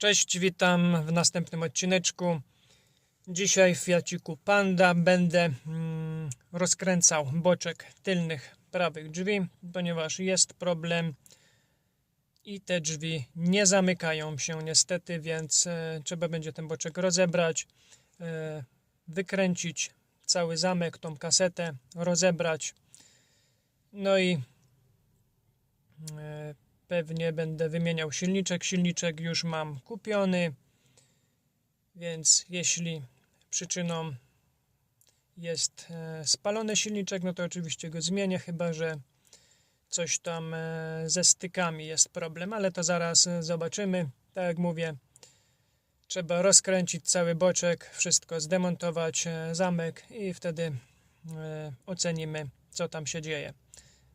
Cześć, witam w następnym odcineczku. Dzisiaj w Fiaciku Panda będę mm, rozkręcał boczek tylnych prawych drzwi, ponieważ jest problem i te drzwi nie zamykają się niestety, więc e, trzeba będzie ten boczek rozebrać, e, wykręcić cały zamek, tą kasetę, rozebrać. No i e, pewnie będę wymieniał silniczek. Silniczek już mam kupiony, więc jeśli przyczyną jest e, spalony silniczek, no to oczywiście go zmienię, chyba że coś tam e, ze stykami jest problem, ale to zaraz e, zobaczymy. Tak jak mówię, trzeba rozkręcić cały boczek, wszystko zdemontować, zamek i wtedy ocenimy, co tam się dzieje.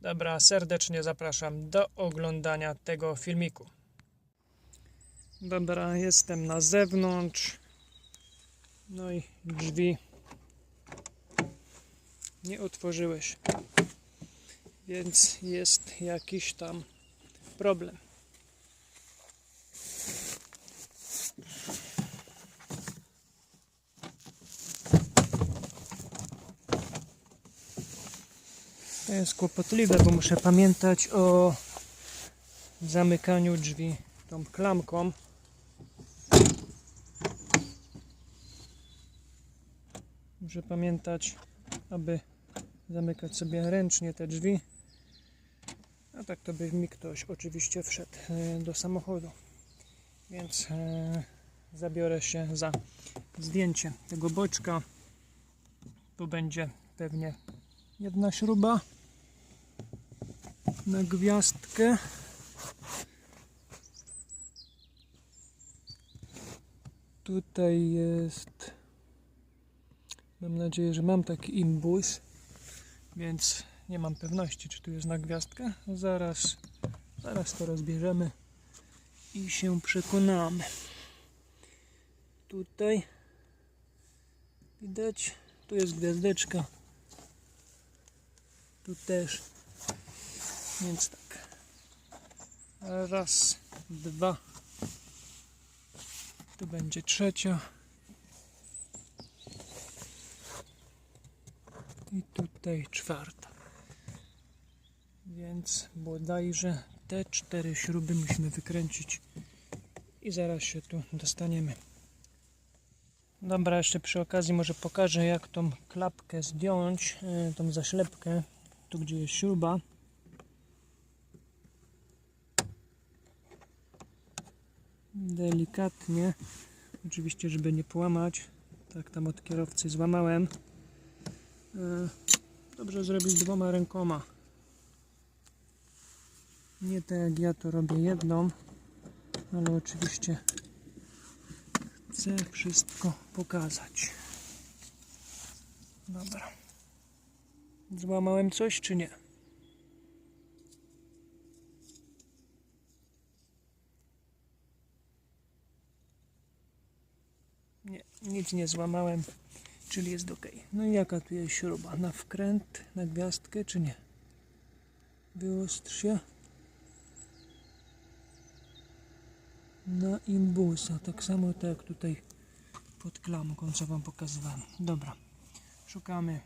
Dobra, serdecznie zapraszam do oglądania tego filmiku. Dobra, jestem na zewnątrz. No i drzwi nie otworzyłeś. Więc jest jakiś tam problem. To jest kłopotliwe, bo muszę pamiętać o zamykaniu drzwi tą klamką. Muszę pamiętać, aby zamykać sobie ręcznie te drzwi. A tak to by mi ktoś oczywiście wszedł e, do samochodu. Więc e, zabiorę się za zdjęcie tego boczka. Tu będzie pewnie jedna śruba na gwiazdkę. Tutaj jest. Mam nadzieję, że mam taki imbus, więc nie mam pewności, czy tu jest na gwiazdkę. Zaraz, zaraz to rozbierzemy i się przekonamy. Tutaj widać, tu jest gwiazdeczka. Tu też. Więc tak. Raz, dwa. Tu będzie trzecia. I tutaj czwarta. Więc bodajże te cztery śruby musimy wykręcić. I zaraz się tu dostaniemy. Dobra, jeszcze przy okazji może pokażę jak tą klapkę zdjąć, yy, tą zaślepkę, tu gdzie jest śruba. Delikatnie, oczywiście żeby nie połamać, tak tam od kierowcy złamałem. Yy, Dobrze zrobić dwoma rękoma. Nie tak jak ja to robię jedną, ale oczywiście chcę wszystko pokazać. Dobra. Złamałem coś czy nie? Nie, nic nie złamałem, czyli jest ok. No i jaka tu jest śruba? Na wkręt, na gwiazdkę czy nie? Wyostrz się. Na imbusa, tak samo tak jak tutaj pod klamką, co Wam pokazywałem. Dobra, szukamy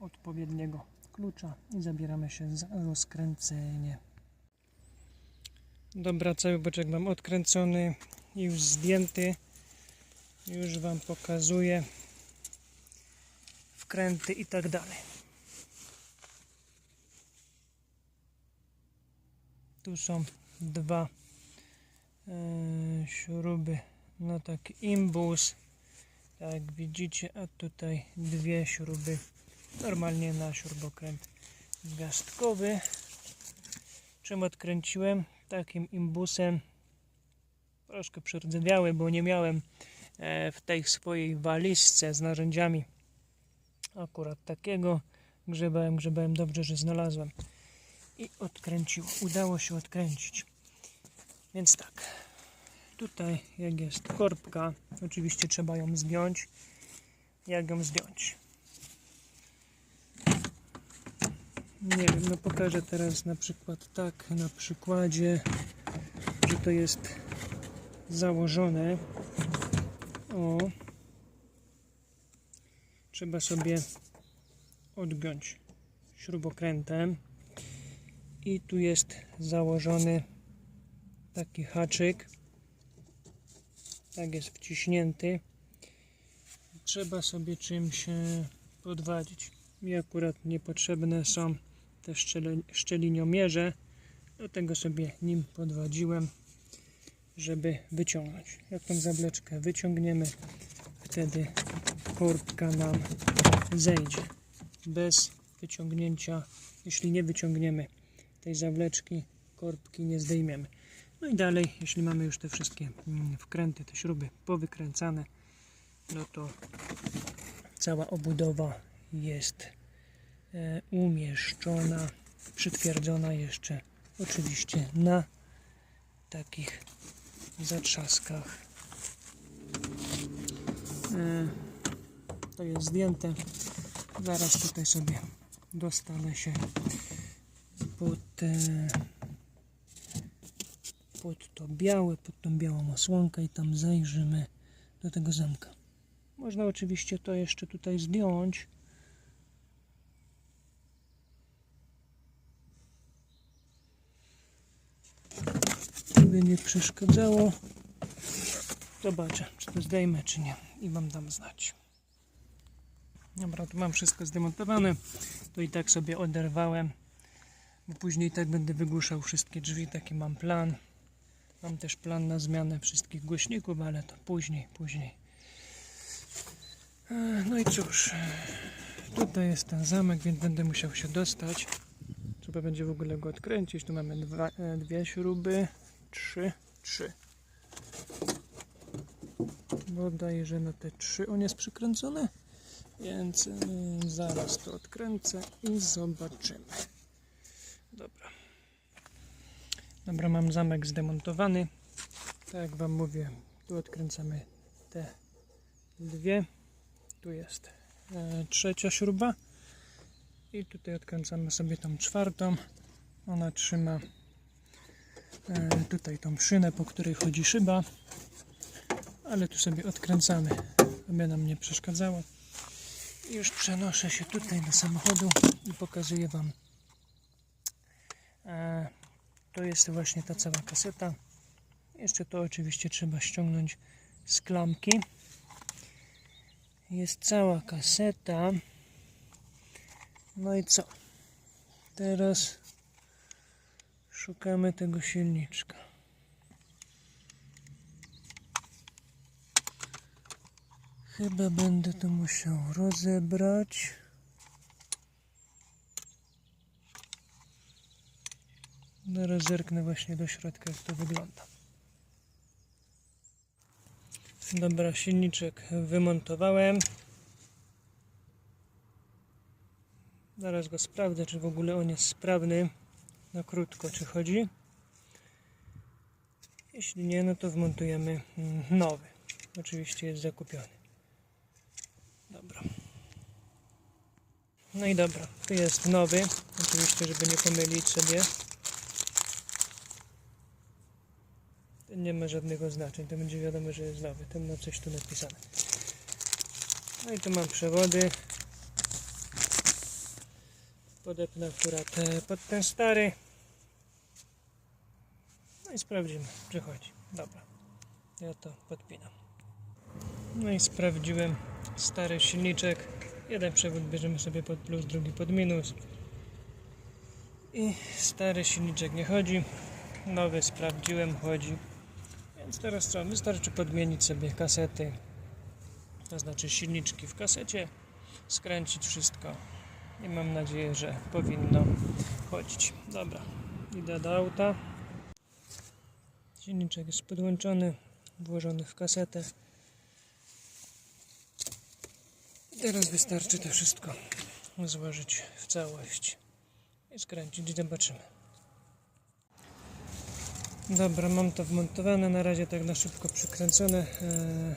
odpowiedniego klucza i zabieramy się za rozkręcenie. Dobra, cały boczek mam odkręcony, już zdjęty. Już Wam pokazuję wkręty i tak dalej. Tu są dwa e, śruby na taki imbus. Tak widzicie, a tutaj dwie śruby normalnie na śrubokręt gwiazdkowy. Czym odkręciłem? Takim imbusem. Troszkę przerdzewiały, bo nie miałem w tej swojej walizce z narzędziami akurat takiego. Grzebałem, grzebałem, dobrze, że znalazłem. I odkręciło. Udało się odkręcić. Więc tak. Tutaj jak jest korbka, oczywiście trzeba ją zdjąć. Jak ją zdjąć? Nie wiem, no pokażę teraz na przykład tak, na przykładzie, że to jest założone. O. Trzeba sobie odgiąć śrubokrętem. I tu jest założony taki haczyk. Tak jest wciśnięty. Trzeba sobie czymś e, podwadzić. Mi akurat niepotrzebne są te szczele- szczeliniomierze. Do tego sobie nim podwadziłem, żeby wyciągnąć. Jak tą zableczkę wyciągniemy, wtedy korbka nam zejdzie. Bez wyciągnięcia, jeśli nie wyciągniemy tej zawleczki, korbki nie zdejmiemy. No i dalej, jeśli mamy już te wszystkie mm, wkręty, te śruby powykręcane, no to cała obudowa jest e, umieszczona, przytwierdzona jeszcze oczywiście na takich zatrzaskach. E, To jest zdjęte. Zaraz tutaj sobie dostanę się pod, e, pod to białe, pod tą białą osłonkę i tam zajrzymy do tego zamka. Można oczywiście to jeszcze tutaj zdjąć. Żeby nie przeszkadzało. Zobaczę, czy to zdejmę, czy nie. I wam dam znać. Dobra, tu mam wszystko zdemontowane. To i tak sobie oderwałem. Bo później tak będę wygłuszał wszystkie drzwi. Taki mam plan. Mam też plan na zmianę wszystkich głośników, ale to później, później. E, No i cóż, tutaj jest ten zamek, więc będę musiał się dostać. Trzeba będzie w ogóle go odkręcić. Tu mamy dwa, e, dwie śruby, trzy, trzy. Bodajże na te trzy on jest przykręcony, więc e, zaraz to odkręcę i zobaczymy. Dobra. Dobra, mam zamek zdemontowany. Tak jak Wam mówię, tu odkręcamy te dwie. Tu jest e, trzecia śruba. I tutaj odkręcamy sobie tą czwartą. Ona trzyma tutaj tą szynę, po której chodzi szyba. Ale tu sobie odkręcamy, aby nam nie przeszkadzało. I już przenoszę się tutaj do samochodu i pokazuję Wam. E, to jest właśnie ta cała kaseta. Jeszcze to oczywiście trzeba ściągnąć z klamki. Jest cała kaseta. No i co? Teraz szukamy tego silniczka. Chyba będę to musiał rozebrać. Zaraz zerknę właśnie do środka, jak to wygląda. Dobra, silniczek wymontowałem. Zaraz go sprawdzę, czy w ogóle on jest sprawny. Na krótko, czy chodzi. Jeśli nie, no to wmontujemy mm, nowy. Oczywiście jest zakupiony. Dobra. No i dobra, tu jest nowy. Oczywiście, żeby nie pomylić sobie. Ten nie ma żadnych oznaczeń, to będzie wiadomo, że jest nowy. Ten ma coś tu napisane. No i tu mam przewody. Podepnę akurat e, pod ten stary. No i sprawdzimy, czy chodzi. Dobra, ja to podpinam. No i sprawdziłem stary silniczek. Jeden przewód bierzemy sobie pod plus, drugi pod minus. I stary silniczek nie chodzi. Nowy sprawdziłem, chodzi. Więc teraz co? Wystarczy podmienić sobie kasety, to znaczy silniczki w kasecie, skręcić wszystko i mam nadzieję, że powinno chodzić. Dobra, idę do auta. Silniczek jest podłączony, włożony w kasetę. Teraz wystarczy to wszystko złożyć w całość i skręcić zobaczymy. Dobra, mam to wmontowane, na razie tak na szybko przykręcone. Eee,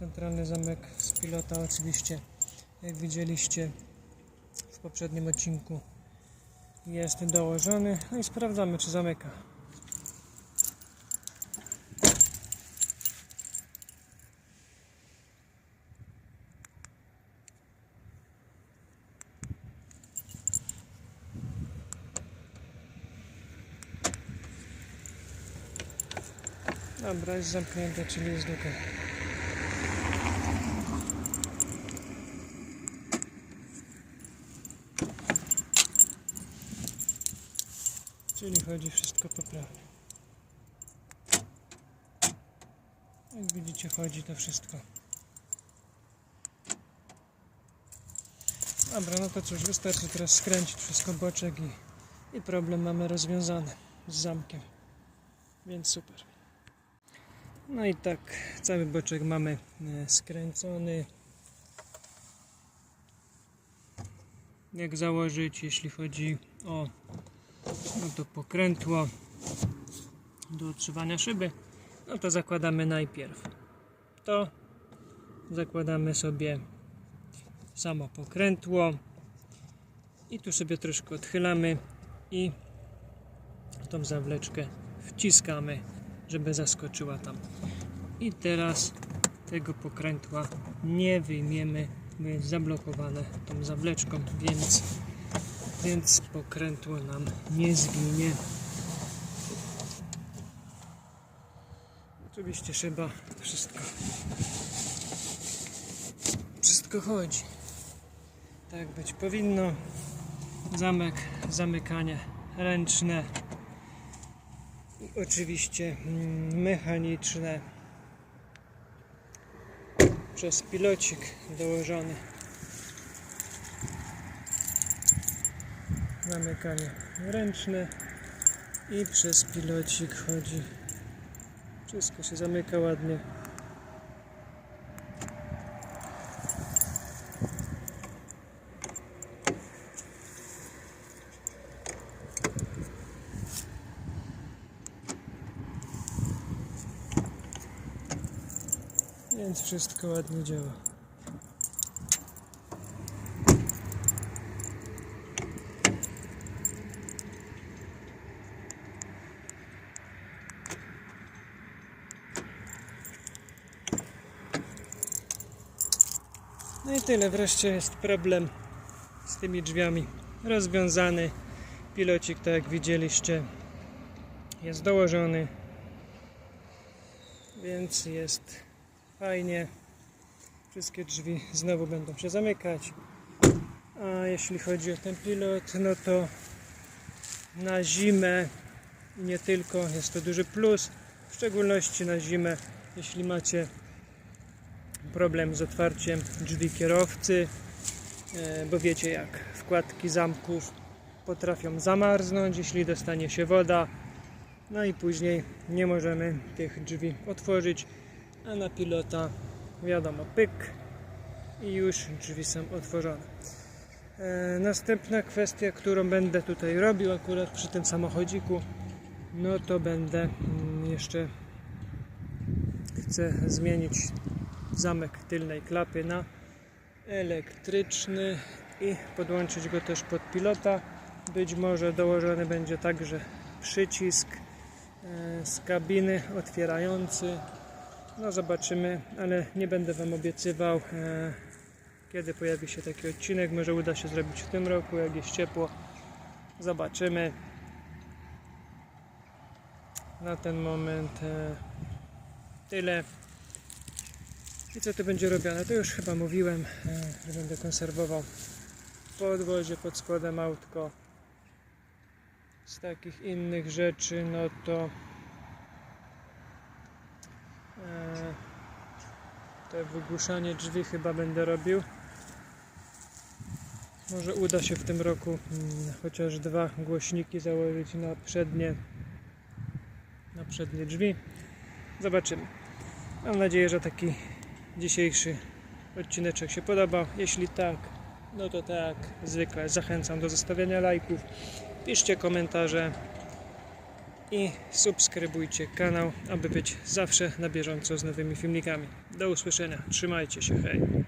Centralny zamek z pilota oczywiście, jak widzieliście w poprzednim odcinku jest dołożony. No i sprawdzamy, czy zamyka. Dobra, jest zamknięte, czyli jest luka. Chodzi wszystko poprawnie. Jak widzicie, chodzi to wszystko. Dobra, no to cóż, wystarczy teraz skręcić wszystko boczek i, i problem mamy rozwiązany z zamkiem. Więc super. No i tak, cały boczek mamy e, skręcony. Jak założyć, jeśli chodzi o no to pokrętło do otrzywania szyby, no to zakładamy najpierw to, zakładamy sobie samo pokrętło. I tu sobie troszkę odchylamy i tą zawleczkę wciskamy, żeby zaskoczyła tam. I teraz tego pokrętła nie wyjmiemy, bo jest zablokowane tą zawleczką, więc, więc pokrętło nam nie zginie. Oczywiście szyba, wszystko. Wszystko chodzi. Tak być powinno. Zamek, zamykanie ręczne. I oczywiście mm, mechaniczne. Przez pilocik dołożony. Zamykanie ręczne i przez pilocik chodzi. Wszystko się zamyka ładnie. Więc wszystko ładnie działa. No i tyle, wreszcie jest problem z tymi drzwiami rozwiązany. Pilocik, tak jak widzieliście, jest dołożony, więc jest fajnie. Wszystkie drzwi znowu będą się zamykać. A jeśli chodzi o ten pilot, no to na zimę i nie tylko jest to duży plus, w szczególności na zimę, jeśli macie problem z otwarciem drzwi kierowcy, e, bo wiecie jak wkładki zamków potrafią zamarznąć, jeśli dostanie się woda, no i później nie możemy tych drzwi otworzyć, a na pilota wiadomo pyk i już drzwi są otworzone. E, Następna kwestia, którą będę tutaj robił akurat przy tym samochodziku, no to będę mm, jeszcze chcę zmienić zamek tylnej klapy na elektryczny i podłączyć go też pod pilota. Być może dołożony będzie także przycisk e, z kabiny otwierający. No zobaczymy, ale nie będę Wam obiecywał e, kiedy pojawi się taki odcinek. Może uda się zrobić w tym roku, jak jest ciepło. Zobaczymy. Na ten moment e, tyle. I co tu będzie robione? To już chyba mówiłem, e, że będę konserwował w podwozie pod spodem autko. Z takich innych rzeczy, no to e, to wygłuszanie drzwi chyba będę robił. Może uda się w tym roku mm, chociaż dwa głośniki założyć na przednie na przednie drzwi. Zobaczymy. Mam nadzieję, że taki dzisiejszy odcineczek się podobał. Jeśli tak, no to tak, zwykle zachęcam do zostawiania lajków, piszcie komentarze i subskrybujcie kanał, aby być zawsze na bieżąco z nowymi filmikami. Do usłyszenia, trzymajcie się, hej!